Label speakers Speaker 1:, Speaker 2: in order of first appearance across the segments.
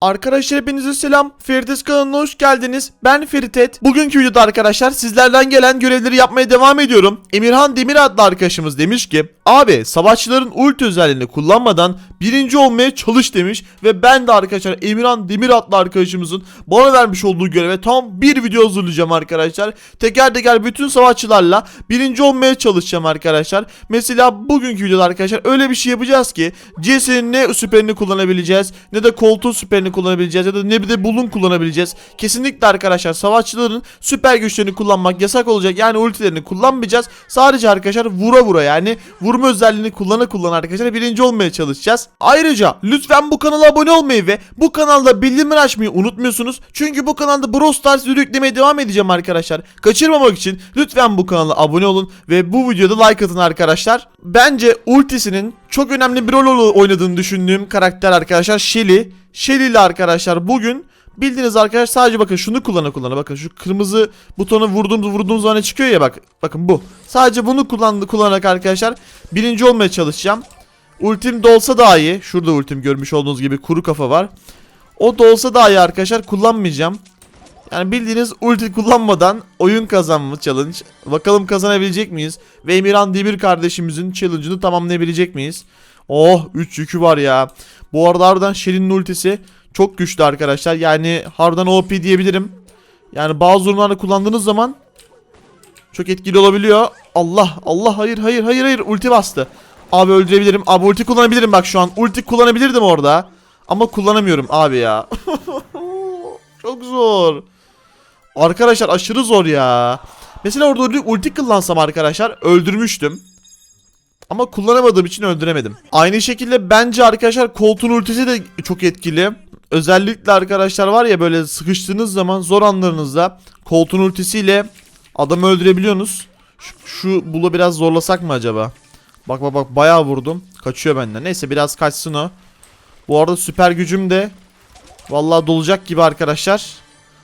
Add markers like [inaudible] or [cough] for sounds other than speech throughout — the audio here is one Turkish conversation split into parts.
Speaker 1: Arkadaşlar hepinize selam. Ferites kanalına hoş geldiniz. Ben Feritet. Bugünkü videoda arkadaşlar sizlerden gelen görevleri yapmaya devam ediyorum. Emirhan Demir adlı arkadaşımız demiş ki Abi savaşçıların ulti özelliğini kullanmadan birinci olmaya çalış demiş. Ve ben de arkadaşlar Emirhan Demir adlı arkadaşımızın bana vermiş olduğu göreve tam bir video hazırlayacağım arkadaşlar. Teker teker bütün savaşçılarla birinci olmaya çalışacağım arkadaşlar. Mesela bugünkü videoda arkadaşlar öyle bir şey yapacağız ki CS'nin ne süperini kullanabileceğiz ne de koltuğun süperini kullanabileceğiz ya da ne bir de bulun kullanabileceğiz. Kesinlikle arkadaşlar savaşçıların süper güçlerini kullanmak yasak olacak. Yani ultilerini kullanmayacağız. Sadece arkadaşlar vura vura yani vurma özelliğini kullana kullana arkadaşlar birinci olmaya çalışacağız. Ayrıca lütfen bu kanala abone olmayı ve bu kanalda bildirimleri açmayı unutmuyorsunuz. Çünkü bu kanalda Brawl Stars yüklemeye devam edeceğim arkadaşlar. Kaçırmamak için lütfen bu kanala abone olun ve bu videoda like atın arkadaşlar. Bence ultisinin çok önemli bir rol oynadığını düşündüğüm karakter arkadaşlar Shelly. Shelly arkadaşlar bugün Bildiğiniz arkadaşlar sadece bakın şunu kullana kullana bakın şu kırmızı butonu vurduğumuz vurduğumuz zaman çıkıyor ya bak bakın bu. Sadece bunu kullandı kullanarak arkadaşlar birinci olmaya çalışacağım. Ultim dolsa daha iyi. Şurada ultim görmüş olduğunuz gibi kuru kafa var. O dolsa daha iyi arkadaşlar kullanmayacağım. Yani bildiğiniz ulti kullanmadan oyun kazanma challenge. Bakalım kazanabilecek miyiz? Ve Emirhan Demir kardeşimizin challenge'ını tamamlayabilecek miyiz? Oh 3 yükü var ya. Bu arada harbiden Shelly'nin ultisi çok güçlü arkadaşlar. Yani harbiden OP diyebilirim. Yani bazı durumlarda kullandığınız zaman çok etkili olabiliyor. Allah Allah hayır hayır hayır hayır ulti bastı. Abi öldürebilirim. Abi ulti kullanabilirim bak şu an. Ulti kullanabilirdim orada. Ama kullanamıyorum abi ya. [laughs] çok zor. Arkadaşlar aşırı zor ya. Mesela orada ulti- kullansam arkadaşlar öldürmüştüm. Ama kullanamadığım için öldüremedim. Aynı şekilde bence arkadaşlar koltuğun ultisi de çok etkili. Özellikle arkadaşlar var ya böyle sıkıştığınız zaman zor anlarınızda koltuğun ultisiyle adamı öldürebiliyorsunuz. Şu, şu bulu biraz zorlasak mı acaba? Bak bak bak bayağı vurdum. Kaçıyor benden. Neyse biraz kaçsın o. Bu arada süper gücüm de vallahi dolacak gibi arkadaşlar.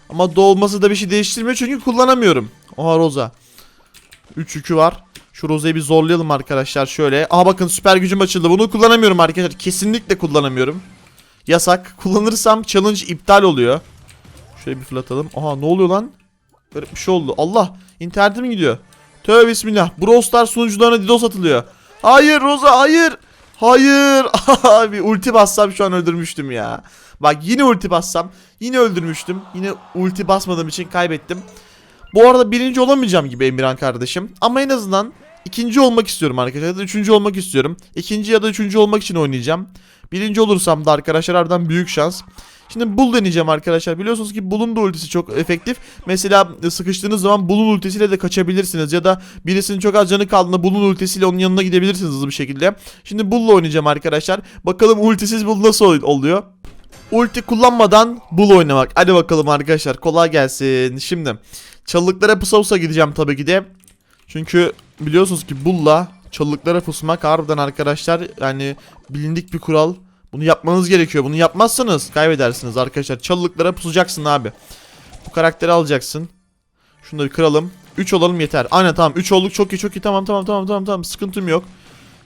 Speaker 1: Ama dolması da bir şey değiştirmiyor çünkü kullanamıyorum. Oha Roza. 3 yükü var. Şu Roza'yı bir zorlayalım arkadaşlar şöyle. Aha bakın süper gücüm açıldı. Bunu kullanamıyorum arkadaşlar. Kesinlikle kullanamıyorum. Yasak. Kullanırsam challenge iptal oluyor. Şöyle bir fırlatalım. Aha ne oluyor lan? Böyle bir şey oldu. Allah. internetim gidiyor. Tövbe bismillah. Brawl sunucularına DDoS atılıyor. Hayır Roza hayır. Hayır. [laughs] Abi ulti bassam şu an öldürmüştüm ya. Bak yine ulti bassam yine öldürmüştüm. Yine ulti basmadığım için kaybettim. Bu arada birinci olamayacağım gibi Emirhan kardeşim. Ama en azından ikinci olmak istiyorum arkadaşlar. Ya da üçüncü olmak istiyorum. İkinci ya da üçüncü olmak için oynayacağım. Birinci olursam da arkadaşlar harbiden büyük şans. Şimdi Bull deneyeceğim arkadaşlar. Biliyorsunuz ki Bull'un da ultisi çok efektif. Mesela sıkıştığınız zaman Bull'un ultisiyle de kaçabilirsiniz. Ya da birisinin çok az canı kaldığında Bull'un ultisiyle onun yanına gidebilirsiniz hızlı bir şekilde. Şimdi Bull'la oynayacağım arkadaşlar. Bakalım ultisiz Bull nasıl ol- oluyor. Ulti kullanmadan Bull oynamak. Hadi bakalım arkadaşlar kolay gelsin. Şimdi çalılıklara pusa pusa gideceğim tabii ki de. Çünkü biliyorsunuz ki Bull'la çalılıklara pusmak harbiden arkadaşlar yani bilindik bir kural. Bunu yapmanız gerekiyor. Bunu yapmazsanız kaybedersiniz arkadaşlar. Çalılıklara pusacaksın abi. Bu karakteri alacaksın. Şunu da bir kıralım. 3 olalım yeter. Aynen tamam 3 olduk çok iyi çok iyi tamam tamam tamam tamam tamam sıkıntım yok.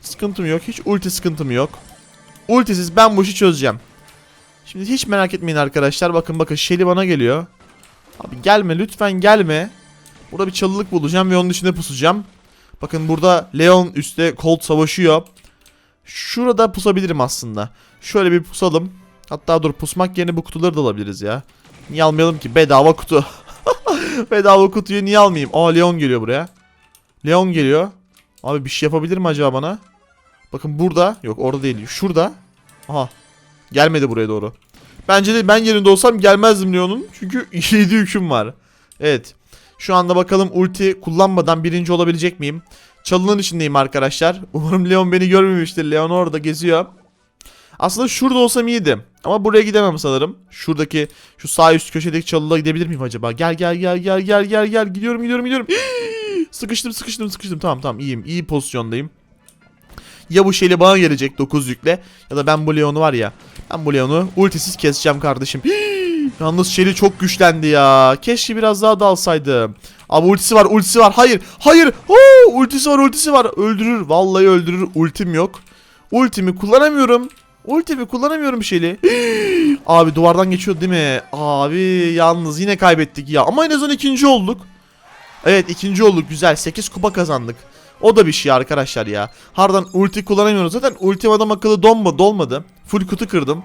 Speaker 1: Sıkıntım yok. Hiç ulti sıkıntım yok. Ultisiz ben bu işi çözeceğim. Şimdi hiç merak etmeyin arkadaşlar. Bakın bakın Shelly bana geliyor. Abi gelme lütfen gelme. Burada bir çalılık bulacağım ve onun içine pusacağım. Bakın burada Leon üstte Colt savaşıyor. Şurada pusabilirim aslında. Şöyle bir pusalım. Hatta dur pusmak yerine bu kutuları da alabiliriz ya. Niye almayalım ki? Bedava kutu. [laughs] Bedava kutuyu niye almayayım? Aa Leon geliyor buraya. Leon geliyor. Abi bir şey yapabilir mi acaba bana? Bakın burada. Yok orada değil. Şurada. Aha. Gelmedi buraya doğru. Bence de ben yerinde olsam gelmezdim Leon'un. Çünkü [laughs] 7 yüküm var. Evet. Şu anda bakalım ulti kullanmadan birinci olabilecek miyim? Çalının içindeyim arkadaşlar. [laughs] Umarım Leon beni görmemiştir. Leon orada geziyor. Aslında şurada olsam iyiydi. Ama buraya gidemem sanırım. Şuradaki şu sağ üst köşedeki çalılığa gidebilir miyim acaba? Gel gel gel gel gel gel gel. Gidiyorum gidiyorum gidiyorum. [gasps] sıkıştım sıkıştım sıkıştım. Tamam tamam iyiyim. İyi pozisyondayım. Ya bu şeyle bana gelecek 9 yükle ya da ben bu Leon'u var ya. Ben bu Leon'u ultisiz keseceğim kardeşim. [gasps] Yalnız Shelly çok güçlendi ya. Keşke biraz daha dalsaydım. Abi ultisi var ultisi var. Hayır hayır. Oo, ultisi var ultisi var. Öldürür. Vallahi öldürür. Ultim yok. Ultimi kullanamıyorum. Ultimi kullanamıyorum şeyli. [gasps] Abi duvardan geçiyor değil mi? Abi yalnız yine kaybettik ya. Ama en azından ikinci olduk. Evet ikinci olduk güzel. 8 kupa kazandık. O da bir şey arkadaşlar ya. Harbiden ulti kullanamıyoruz. Zaten ultim adam akıllı donma, dolmadı. Full kutu kırdım.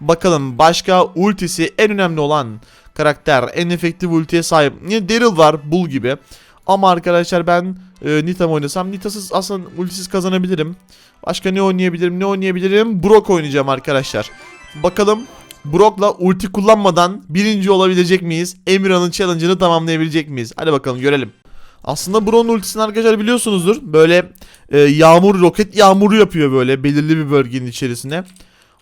Speaker 1: Bakalım başka ultisi en önemli olan karakter. En efektif ultiye sahip. Yine Daryl var Bull gibi. Ama arkadaşlar ben e, Nita oynasam Nita'sız aslında ultisiz kazanabilirim. Başka ne oynayabilirim ne oynayabilirim? Brock oynayacağım arkadaşlar. Bakalım Brock'la ulti kullanmadan birinci olabilecek miyiz? Emirhan'ın challenge'ını tamamlayabilecek miyiz? Hadi bakalım görelim. Aslında Brock'un ultisini arkadaşlar biliyorsunuzdur. Böyle e, yağmur, roket yağmuru yapıyor böyle belirli bir bölgenin içerisine.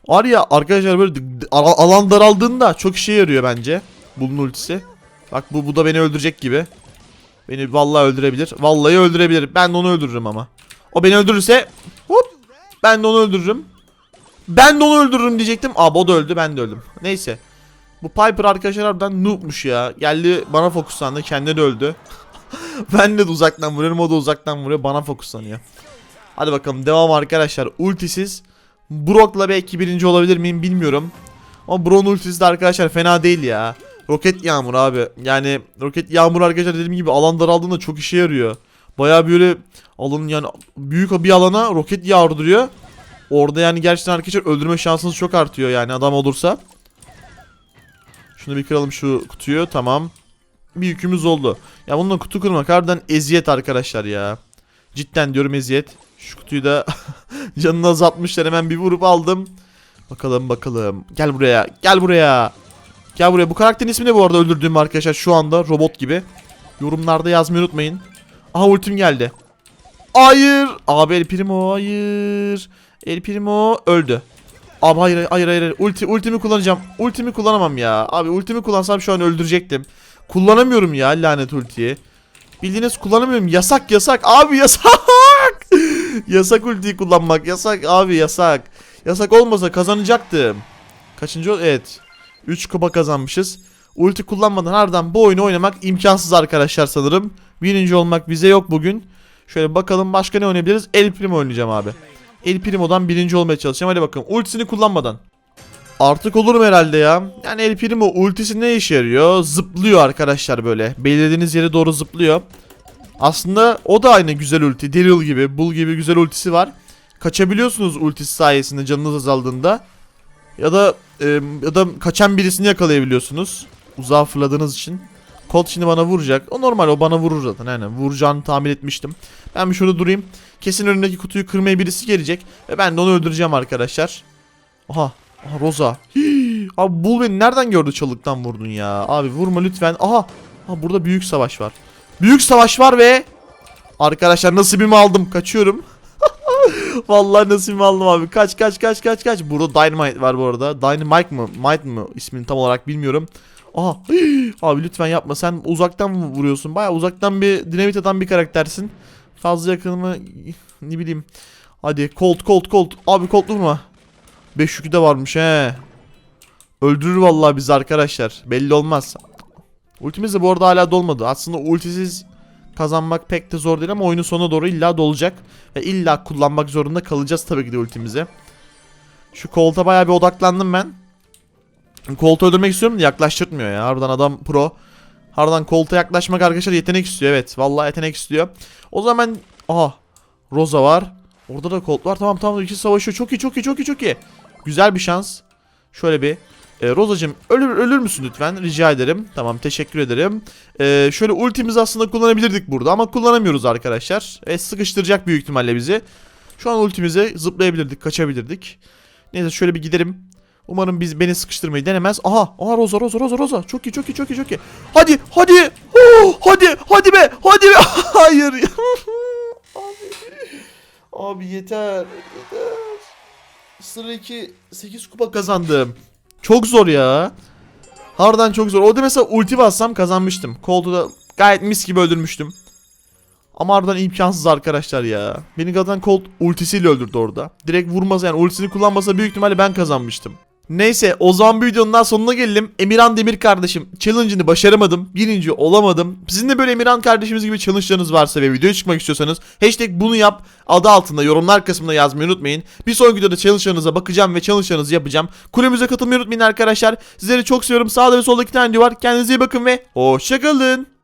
Speaker 1: Var ya arkadaşlar böyle alan daraldığında çok işe yarıyor bence. Bunun ultisi. Bak bu, bu da beni öldürecek gibi. Beni vallahi öldürebilir. Vallahi öldürebilir. Ben de onu öldürürüm ama. O beni öldürürse hop ben de onu öldürürüm. Ben de onu öldürürüm diyecektim. Abi o da öldü ben de öldüm. Neyse. Bu Piper arkadaşlar harbiden noobmuş ya. Geldi bana fokuslandı. Kendi de öldü. [laughs] ben de uzaktan vuruyorum. O da uzaktan vuruyor. Bana fokuslanıyor. Hadi bakalım devam arkadaşlar. Ultisiz. Brock'la belki birinci olabilir miyim bilmiyorum. Ama Brock'un ultisi de arkadaşlar fena değil ya. Roket yağmur abi. Yani roket yağmur arkadaşlar dediğim gibi alan daraldığında çok işe yarıyor. Bayağı böyle alanın yani büyük bir alana roket yağdırıyor. Orada yani gerçekten arkadaşlar öldürme şansınız çok artıyor yani adam olursa. Şunu bir kıralım şu kutuyu tamam. Bir yükümüz oldu. Ya bununla kutu kırmak harbiden eziyet arkadaşlar ya. Cidden diyorum eziyet. Şu kutuyu da [laughs] canını azaltmışlar hemen bir vurup aldım. Bakalım bakalım. Gel buraya gel buraya. Gel buraya. Bu karakterin ismi ne bu arada öldürdüğüm arkadaşlar şu anda robot gibi. Yorumlarda yazmayı unutmayın. Aha ultim geldi. Hayır. Abi El Primo hayır. El Primo öldü. Abi hayır hayır hayır. Ulti, ultimi kullanacağım. Ultimi kullanamam ya. Abi ultimi kullansam şu an öldürecektim. Kullanamıyorum ya lanet ultiyi. Bildiğiniz kullanamıyorum. Yasak yasak. Abi yasak. [laughs] yasak ultiyi kullanmak. Yasak abi yasak. Yasak olmasa kazanacaktım. Kaçıncı? ol- Evet. 3 kupa kazanmışız. Ulti kullanmadan harbiden bu oyunu oynamak imkansız arkadaşlar sanırım. Birinci olmak bize yok bugün. Şöyle bakalım başka ne oynayabiliriz? El Primo oynayacağım abi. El Primo'dan birinci olmaya çalışacağım. Hadi bakalım. Ultisini kullanmadan. Artık olurum herhalde ya. Yani El Primo ultisi ne işe yarıyor? Zıplıyor arkadaşlar böyle. Belirlediğiniz yere doğru zıplıyor. Aslında o da aynı güzel ulti. Daryl gibi, Bull gibi güzel ultisi var. Kaçabiliyorsunuz ultisi sayesinde canınız azaldığında. Ya da e, ya da kaçan birisini yakalayabiliyorsunuz. Uzağa fırladığınız için. Colt şimdi bana vuracak. O normal o bana vurur zaten. Yani vuracağını tahmin etmiştim. Ben bir şurada durayım. Kesin önündeki kutuyu kırmaya birisi gelecek. Ve ben de onu öldüreceğim arkadaşlar. Aha. Aha Rosa. Hii. Abi Bull beni nereden gördü çalıktan vurdun ya. Abi vurma lütfen. Aha. Aha burada büyük savaş var. Büyük savaş var ve Arkadaşlar nasibimi aldım. Kaçıyorum. [laughs] Vallahi nasibimi aldım abi. Kaç kaç kaç kaç kaç. Burada Dynamite var bu arada. Dynamite mı? Might mı? ismini tam olarak bilmiyorum. Aha. Abi lütfen yapma. Sen uzaktan vuruyorsun? Baya uzaktan bir dinamit atan bir karaktersin. Fazla yakınımı ne bileyim. Hadi Colt Colt Colt. Abi Colt vurma. 5 yükü de varmış he. Öldürür vallahi bizi arkadaşlar. Belli olmaz. Ultimiz de bu arada hala dolmadı. Aslında ultisiz kazanmak pek de zor değil ama oyunun sonuna doğru illa dolacak. Ve illa kullanmak zorunda kalacağız tabii ki de ultimizi. Şu Colt'a bayağı bir odaklandım ben. Colt'u öldürmek istiyorum yaklaştırmıyor ya. Harbiden adam pro. Harbiden Colt'a yaklaşmak arkadaşlar yetenek istiyor evet. Vallahi yetenek istiyor. O zaman. Aha. Rosa var. Orada da Colt var. Tamam tamam ikisi savaşıyor. Çok iyi çok iyi çok iyi çok iyi. Güzel bir şans. Şöyle bir e, Rozacığım ölür, ölür müsün lütfen? Rica ederim. Tamam teşekkür ederim. E, şöyle ultimizi aslında kullanabilirdik burada ama kullanamıyoruz arkadaşlar. E, sıkıştıracak büyük ihtimalle bizi. Şu an ultimize zıplayabilirdik, kaçabilirdik. Neyse şöyle bir giderim. Umarım biz beni sıkıştırmayı denemez. Aha, aha Roza, Roza, Roza, Roza. Çok iyi, çok iyi, çok iyi, çok iyi. Hadi, hadi. Oh, hadi, hadi be, hadi be. [laughs] Hayır. [laughs] Abi. Abi yeter, yeter. Sıra 2, 8 kupa kazandım. Çok zor ya. Harbiden çok zor. Orada mesela ulti bassam kazanmıştım. Colt'u da gayet mis gibi öldürmüştüm. Ama harbiden imkansız arkadaşlar ya. Beni zaten Colt ultisiyle öldürdü orada. Direkt vurmasa yani ultisini kullanmasa büyük ihtimalle ben kazanmıştım. Neyse o zaman bir videonun daha sonuna gelelim. Emirhan Demir kardeşim challenge'ını başaramadım. Birinci olamadım. Sizin de böyle Emirhan kardeşimiz gibi challenge'larınız varsa ve videoya çıkmak istiyorsanız hashtag bunu yap adı altında yorumlar kısmında yazmayı unutmayın. Bir sonraki videoda challenge'larınıza bakacağım ve challenge'larınızı yapacağım. Kulübümüze katılmayı unutmayın arkadaşlar. Sizleri çok seviyorum. Sağda ve solda iki tane video var. Kendinize iyi bakın ve hoşçakalın.